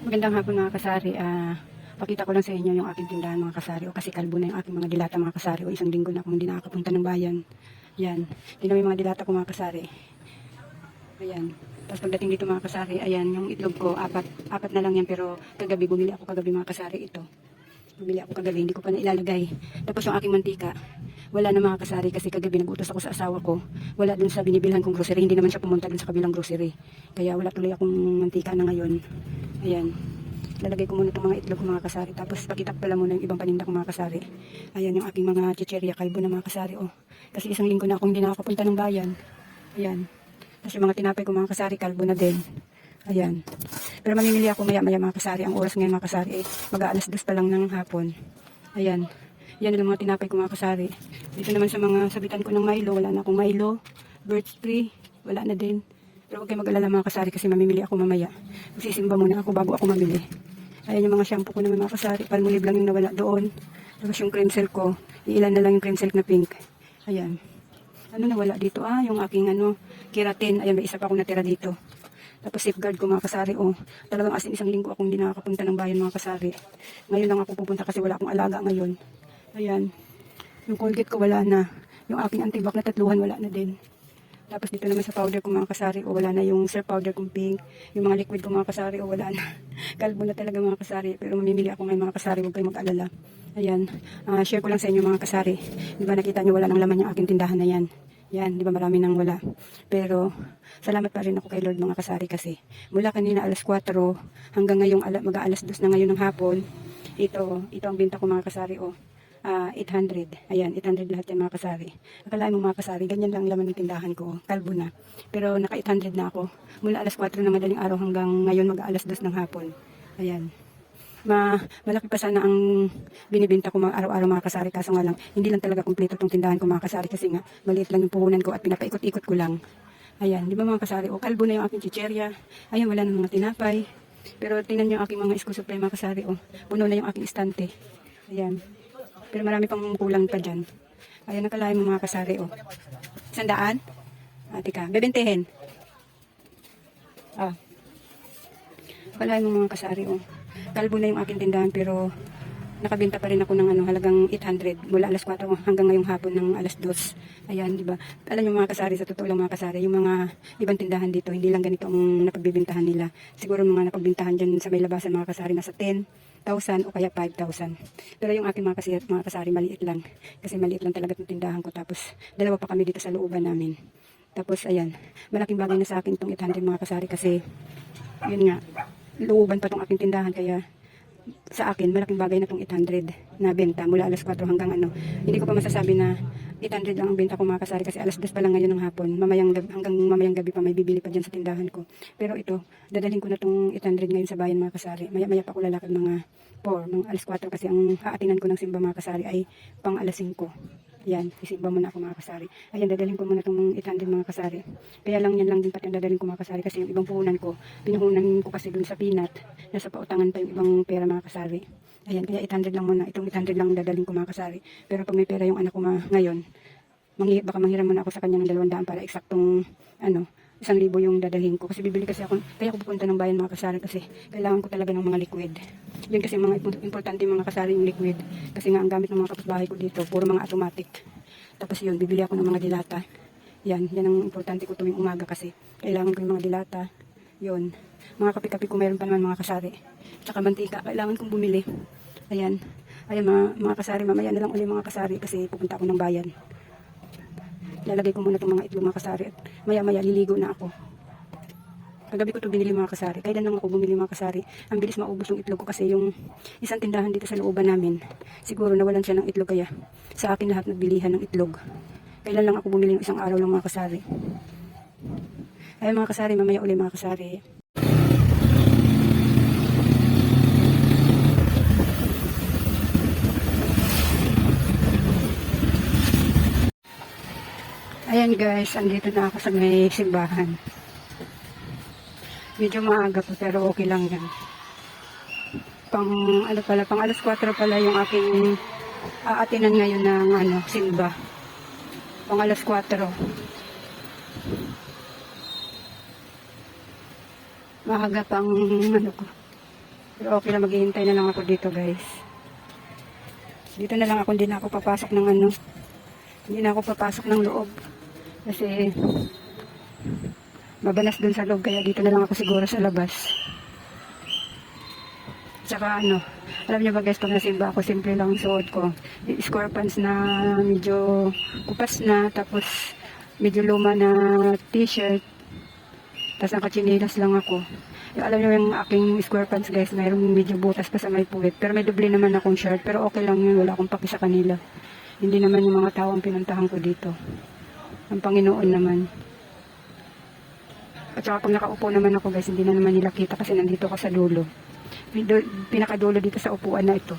Magandang hapon mga kasari. Ah, pakita ko lang sa inyo yung aking tindahan mga kasari. O kasi kalbo na yung aking mga dilata mga kasari. O isang linggo na akong hindi nakakapunta ng bayan. Yan. Tingnan mo yung mga dilata ko mga kasari. Ayan. Tapos pagdating dito mga kasari, ayan, yung itlog ko, apat, apat na lang yan. Pero kagabi, bumili ako kagabi mga kasari ito. Bumili ako kagabi, hindi ko pa na ilalagay. Tapos yung aking mantika, wala na mga kasari kasi kagabi nagutos ako sa asawa ko. Wala dun sa binibilhan kong grocery. Hindi naman siya pumunta dun sa kabilang grocery. Kaya wala tuloy akong mantika na ngayon. Ayan. Lalagay ko muna itong mga itlog ko mga kasari. Tapos pakita ko pala muna yung ibang paninda ko mga kasari. Ayan yung aking mga chicheria kalbo na mga kasari. Oh. Kasi isang linggo na akong hindi nakakapunta ng bayan. Ayan. Tapos yung mga tinapay ko mga kasari, kalbo na din. Ayan. Pero mamimili ako maya-maya mga kasari. Ang oras ngayon mga kasari eh, mag-aalas dos pa lang ng hapon. Ayan. Yan ang mga tinapay ko mga kasari. Dito naman sa mga sabitan ko ng Milo, wala na akong Milo. Birch tree, wala na din. Pero huwag kayo mag-alala mga kasari kasi mamimili ako mamaya. Magsisimba muna ako bago ako mamili. Ayan yung mga shampoo ko naman mga kasari. Palmolive lang yung nawala doon. Tapos yung cream silk ko, iilan na lang yung cream silk na pink. Ayan. Ano nawala dito? Ah, yung aking ano, keratin. Ayan, may isa pa akong natira dito. Tapos safeguard ko mga kasari. Oh, talagang as in isang linggo akong hindi nakakapunta ng bayan mga kasari. Ngayon lang ako pupunta kasi wala akong alaga ngayon. Ayan. Yung Colgate ko wala na. Yung aking antibac na tatluhan wala na din. Tapos dito naman sa powder ko mga kasari o wala na yung surf powder kong pink. Yung mga liquid ko mga kasari o wala na. Kalbo na talaga mga kasari. Pero mamimili ako ngayon mga kasari. Huwag kayong mag-alala. Ayan. Ah, share ko lang sa inyo mga kasari. Di ba nakita nyo wala nang laman yung aking tindahan na yan. Yan, di ba marami nang wala. Pero salamat pa rin ako kay Lord mga kasari kasi mula kanina alas 4 hanggang ngayong ala, mag-aalas 2 na ngayon ng hapon. Ito, ito ang binta ko mga kasari o. Ah, 800. Ayan, 800 lahat yan mga kasari. Akalain mo mga kasari, ganyan lang ang laman ng tindahan ko. Kalbo na. Pero naka 800 na ako. Mula alas 4 ng madaling araw hanggang ngayon mag-aalas 2 ng hapon. Ayan. Ma malaki pa sana ang binibenta ko mga araw-araw mga kasari kaso nga lang hindi lang talaga kumpleto tong tindahan ko mga kasari kasi nga maliit lang yung puhunan ko at pinapaikot-ikot ko lang. Ayan, di ba mga kasari? O kalbo na yung aking chicherya. Ayan, wala na mga tinapay. Pero tingnan yung aking mga school supply mga kasari. O, puno na yung aking istante. Ayan. Pero marami pang kulang pa dyan. Ayan, nakalain mo mga kasari. O. Sandaan? Ah, tika. Bebentahin. Ah. Nakalain mo mga kasari. O. Kalbo na yung aking tindahan pero nakabenta pa rin ako ng ano, halagang 800 mula alas 4 hanggang ngayong hapon ng alas 2. Ayan, di ba? Alam niyo mga kasari, sa totoo lang mga kasari, yung mga ibang tindahan dito, hindi lang ganito ang napagbibintahan nila. Siguro mga napagbintahan dyan sa may labasan mga kasari, nasa 10,000 o kaya 5,000. Pero yung aking mga kasari, mga kasari, maliit lang. Kasi maliit lang talaga itong tindahan ko. Tapos, dalawa pa kami dito sa looban namin. Tapos, ayan, malaking bagay na sa akin itong 800 mga kasari kasi, yun nga, looban pa itong aking tindahan. Kaya, sa akin, malaking bagay na itong 800 na benta mula alas 4 hanggang ano. Hindi ko pa masasabi na 800 lang ang benta ko mga kasari kasi alas 2 pa lang ngayon ng hapon. Mamayang hanggang mamayang gabi pa may bibili pa dyan sa tindahan ko. Pero ito, dadalhin ko na itong 800 ngayon sa bayan mga kasari. Maya-maya pa ako lalakad mga 4, mga alas 4 kasi ang aatinan ko ng simba mga kasari ay pang alas 5. Yan, isimba muna ako mga kasari. Ayan, dadalhin ko muna itong 800 mga kasari. Kaya lang yan lang din pati ang dadalhin ko mga kasari kasi yung ibang puhunan ko, pinuhunan ko kasi dun sa pinat, nasa pautangan pa yung ibang pera mga kasari. Ayan, kaya 800 lang muna. Itong 800 lang dadalhin ko mga kasari. Pero pag may pera yung anak ko ma- ngayon, manghi, baka manghiram muna ako sa kanya ng 200 para eksaktong, ano, isang libo yung dadalhin ko. Kasi bibili kasi ako, kaya ako pupunta ng bayan mga kasari kasi kailangan ko talaga ng mga liquid. Yun kasi mga impo- importante mga kasari yung liquid. Kasi nga ang gamit ng mga kapitbahay ko dito, puro mga automatic. Tapos yun, bibili ako ng mga dilata. Yan, yan ang importante ko tuwing umaga kasi kailangan ko yung mga dilata. Yun. Mga kape-kape ko meron pa naman mga kasari. Tsaka mantika, kailangan kong bumili. Ayan. Ayan mga, mga kasari, mamaya na lang uli mga kasari kasi pupunta ako ng bayan. Lalagay ko muna itong mga itlog mga kasari at maya maya liligo na ako. Kagabi ko ito binili mga kasari. Kailan lang ako bumili mga kasari. Ang bilis maubos yung itlog ko kasi yung isang tindahan dito sa looban namin. Siguro nawalan siya ng itlog kaya sa akin lahat nagbilihan ng itlog. Kailan lang ako bumili ng isang araw lang mga kasari. Ay mga kasari, mamaya uli mga kasari. Ayan guys, andito na ako sa may simbahan. Medyo maaga po pero okay lang yan. Pang ano pala, pang alas 4 pala yung aking aatinan ngayon ng ano, simba. Pang alas 4. Maaga pang ano ko. Pero okay lang, maghihintay na lang ako dito guys. Dito na lang ako, hindi na ako papasok ng ano. Hindi na ako papasok ng loob. Kasi mabanas dun sa loob, kaya dito na lang ako siguro sa labas. Tsaka ano, alam niyo ba guys, pag nasimba ako, simple lang ang suot ko. Square pants na medyo kupas na, tapos medyo luma na t-shirt, tapos nakachinelas lang ako. Yung, alam niyo yung aking square pants guys, mayroong medyo butas pa sa may puwit. Pero may doble naman akong shirt, pero okay lang yun, wala akong paki sa kanila. Hindi naman yung mga tao ang pinuntahan ko dito. Ang Panginoon naman. At saka pag nakaupo naman ako guys, hindi na naman nila kita kasi nandito ka sa dulo. Pinakadulo dito sa upuan na ito.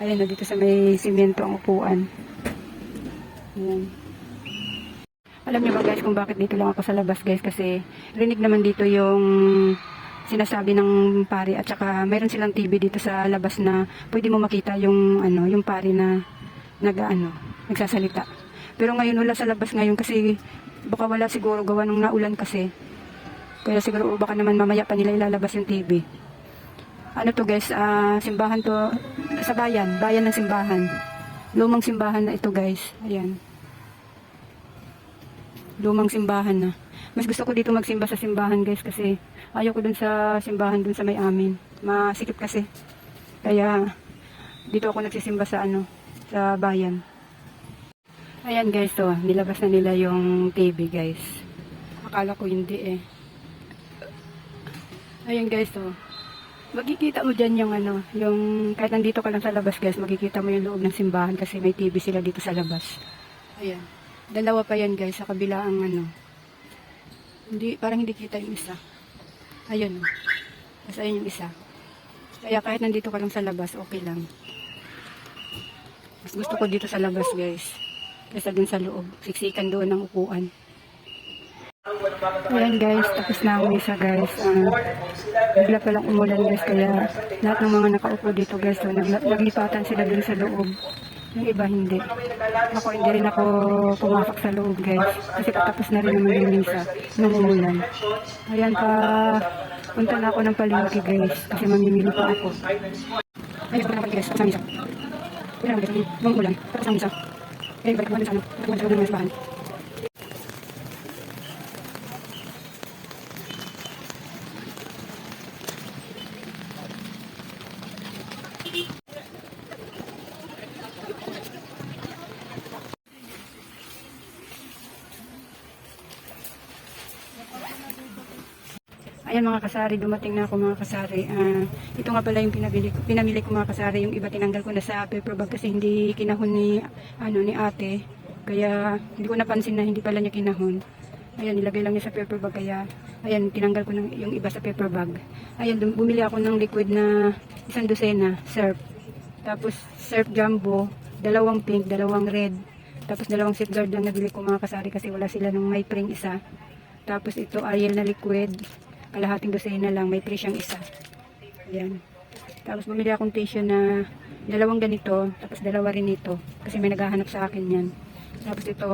Ayan na dito sa may simento ang upuan. Ayan. Alam niyo ba guys kung bakit dito lang ako sa labas guys kasi rinig naman dito yung sinasabi ng pari at saka mayroon silang TV dito sa labas na pwede mo makita yung ano yung pari na nag ano nagsasalita. Pero ngayon wala sa labas ngayon kasi baka wala siguro gawa ng naulan kasi. Kaya siguro baka naman mamaya pa nila ilalabas yung TV. Ano to guys, ah, simbahan to sa bayan, bayan ng simbahan. Lumang simbahan na ito guys. Ayan. Lumang simbahan na. Mas gusto ko dito magsimba sa simbahan guys kasi ayaw ko dun sa simbahan dun sa may amin. Masikip kasi. Kaya dito ako nagsisimba sa ano, sa bayan. Ayan guys, to, nilabas na nila yung TV guys. Akala ko hindi eh. Ayan guys, to. Magkikita mo dyan yung ano, yung kahit nandito ka lang sa labas guys, magkikita mo yung loob ng simbahan kasi may TV sila dito sa labas. Ayan. Dalawa pa yan guys, sa kabila ang ano. Hindi, parang hindi kita yung isa. Ayun. oh. Tapos ayun yung isa. Kaya kahit nandito ka lang sa labas, okay lang. Mas gusto ko dito sa labas guys. Kaysa dun sa loob. Siksikan doon ng upuan. Ayan guys, tapos na ang misa guys. Ah, bigla pa lang umulan guys, kaya lahat ng mga nakaupo dito guys, so, nagla- naglipatan sila dun sa loob. Yung iba hindi. Ako hindi rin ako pumasok sa loob guys, kasi patapos na rin naman yung misa nung umulan. Ayan pa, punta na ako ng palengke guys, kasi mamimili pa ako. Ayun, punta na guys, sa misa. Ako guys, nung umulan, tapos ang misa. Balik ko na sa ano, balik ko na sa loob Ayan mga kasari, dumating na ako mga kasari. Ah, ito nga pala yung pinabili ko, pinamili ko mga kasari. Yung iba tinanggal ko na sa paper bag kasi hindi kinahon ni, ano, ni ate. Kaya hindi ko napansin na hindi pala niya kinahon. Ayan, nilagay lang niya sa paper bag. Kaya, ayan, tinanggal ko ng, yung iba sa paper bag. Ayan, bumili ako ng liquid na isang dosena, surf. Tapos, surf jumbo, dalawang pink, dalawang red. Tapos, dalawang safeguard lang nabili ko mga kasari kasi wala sila ng may pring isa. Tapos, ito, Ariel na liquid kalahating dosena lang, may free siyang isa. Ayan. Tapos bumili akong tissue na dalawang ganito, tapos dalawa rin ito. Kasi may naghahanap sa akin yan. Tapos ito,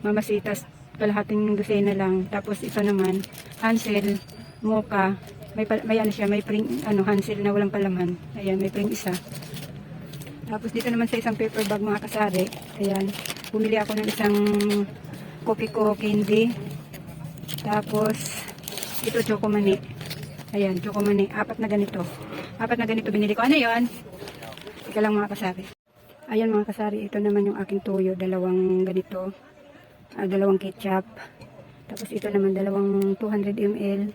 mamasitas, kalahating dosena lang. Tapos ito naman, Hansel, Mocha, may, may ano siya, may pring, ano, Hansel na walang palaman. Ayan, may pring isa. Tapos dito naman sa isang paper bag mga kasari, ayan, bumili ako ng isang Kopiko candy. Tapos, ito choco. Ayan, choco. Apat na ganito. Apat na ganito binili ko. Ano yon? Ika lang mga kasari. Ayan mga kasari, ito naman yung aking tuyo. Dalawang ganito. Ah, dalawang ketchup. Tapos ito naman dalawang 200 ml.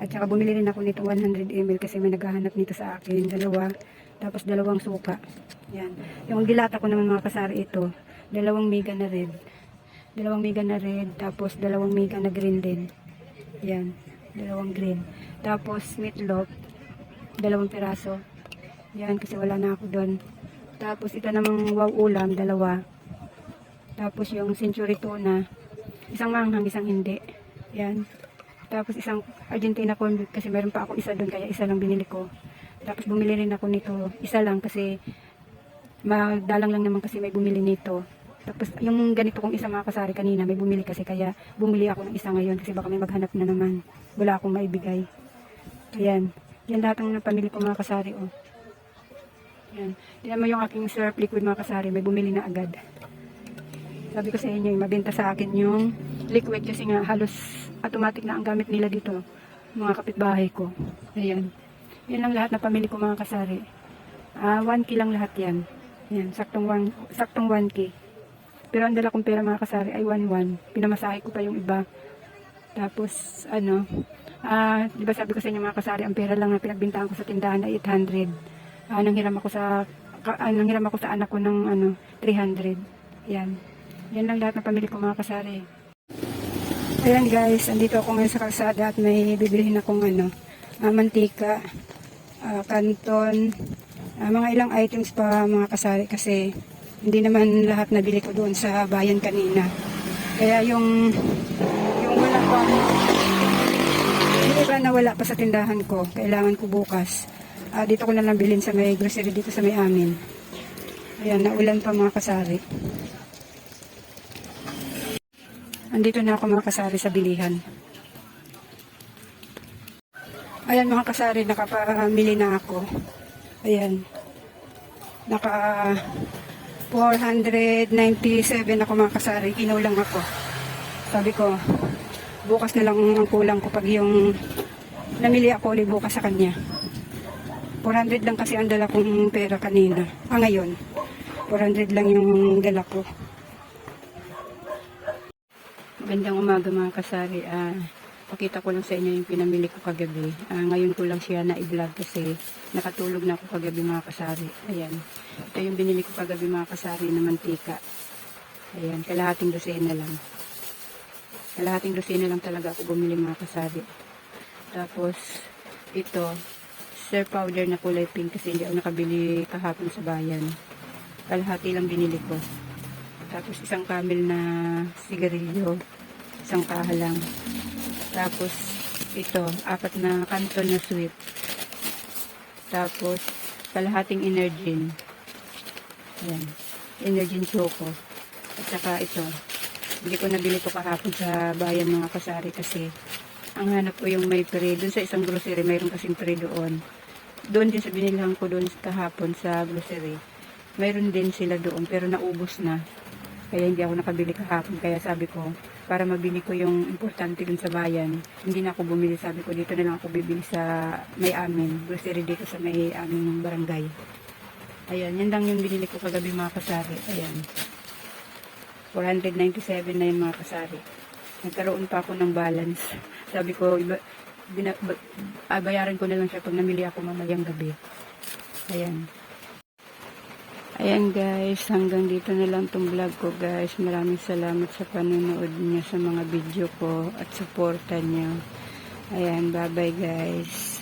At saka bumili rin ako nito 100 ml kasi may naghahanap nito sa akin. Dalawa. Tapos dalawang suka. Yan. Yung dilata ko naman mga kasari ito. Dalawang mega na red. Dalawang mega na red. Tapos dalawang mega na green din. Yan. Dalawang green. Tapos meatloaf. Dalawang piraso. Yan kasi wala na ako doon. Tapos ito namang wow ulam. Dalawa. Tapos yung century tuna. Isang manghang, isang hindi. Yan. Tapos isang Argentina corn beef kasi meron pa ako isa doon kaya isa lang binili ko. Tapos bumili rin ako nito. Isa lang kasi madalang lang naman kasi may bumili nito. Tapos yung ganito kong isa mga kasari kanina may bumili kasi kaya bumili ako ng isa ngayon kasi baka may maghanap na naman. Wala akong maibigay. Ayan. Yan lahat ng pamili ko mga kasari, oh. Yan. Tingnan mo yung aking syrup liquid mga kasari. May bumili na agad. Sabi ko sa inyo, yung mabenta sa akin yung liquid kasi nga halos automatic na ang gamit nila dito. Mga kapitbahay ko. Ayan. Yan lang lahat na pamili ko mga kasari. Ah, 1K lang lahat yan. Yan, saktong 1, saktong 1K. Pero ang dala kong pera mga kasari ay 1-1. Pinamasahe ko pa yung iba. Tapos, ano, ah, di ba sabi ko sa inyo mga kasari, ang pera lang na pinagbintahan ko sa tindahan ay 800. Ah, nanghiram ako sa, ka, ah, nanghiram ako sa anak ko ng, ano, 300. Yan. Yan lang lahat ng pamili ko mga kasari. Ayan guys, andito ako ngayon sa kalsada at may bibilihin akong, ano, ah, mantika, ah, kanton, ah, mga ilang items pa mga kasari kasi hindi naman lahat nabili ko doon sa bayan kanina. Kaya yung yung wala pa yung iba na wala pa sa tindahan ko, kailangan ko bukas. Ah, dito ko na lang bilhin sa may grocery dito sa may amin. Ayan, naulan pa mga kasari. Andito na ako mga kasari sa bilihan. Ayan mga kasari, nakapamili na ako. Ayan. Naka 497 ako mga kasari. Kinulang ako. Sabi ko, bukas na lang ang kulang ko pag yung namili ako ulit bukas sa kanya. 400 lang kasi ang dala kong pera kanina. Ah, ngayon. 400 lang yung dala ko. Magandang umaga mga kasari. Ah, pakita ko lang sa inyo yung pinamili ko kagabi. Ah, ngayon ko lang siya na i-vlog kasi nakatulog na ako kagabi mga kasari. Ayan. Ito yung binili ko kagabi mga kasari na mantika. Ayan, kalahating dosena lang. Kalahating dosena lang talaga ako bumili mga kasari. Tapos, ito, sir powder na kulay pink kasi hindi ako nakabili kahapon sa bayan. Kalahati lang binili ko. Tapos isang camel na sigarilyo, isang kahalang. Tapos ito, apat na kanton na sweet. Tapos kalahating energin. Yan. Energin choco. At saka ito. Hindi ko nabili ko kahapon sa bayan mga kasari kasi ang hanap ko yung may pre. Doon sa isang grocery, mayroon kasing pre doon. Doon din sa binilhan ko doon kahapon sa grocery. Mayroon din sila doon pero naubos na. Kaya hindi ako nakabili kahapon. Kaya sabi ko, para mabili ko yung importante dun sa bayan, hindi na ako bumili. Sabi ko, dito na lang ako bibili sa may amin. Grocery dito sa may aming barangay. Ayan, yan lang yung binili ko kagabi mga kasari. Ayan. 497 na yung mga kasari. Nagkaroon pa ako ng balance. Sabi ko, iba, bina, ba, ah, bayaran ko na lang siya pag namili ako mamayang gabi. Ayan. Ayan guys, hanggang dito na lang tong vlog ko guys. Maraming salamat sa panonood niyo sa mga video ko at suporta niyo. Ayan, bye bye guys.